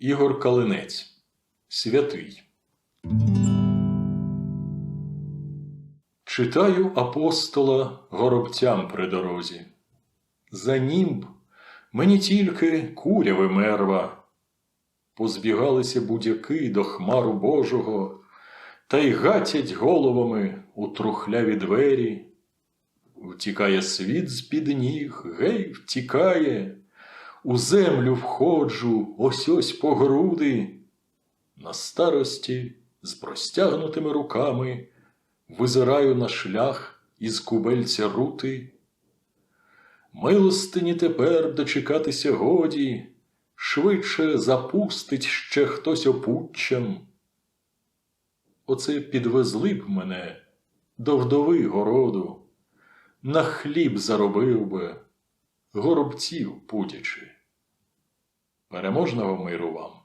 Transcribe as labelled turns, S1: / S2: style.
S1: Ігор Калинець. Святий. Читаю апостола горобцям при дорозі. За німб мені тільки куряви мерва. Позбігалися будяки до хмару Божого, та й гатять головами у трухляві двері. Втікає світ з-під ніг, гей, втікає, у землю входжу, ось ось по груди. На старості з простягнутими руками визираю на шлях із кубельця рути. Милостині тепер дочекатися годі, швидше запустить ще хтось опуччям. Оце підвезли б мене до вдови городу, на хліб заробив би, горобців путячи. Переможного миру вам!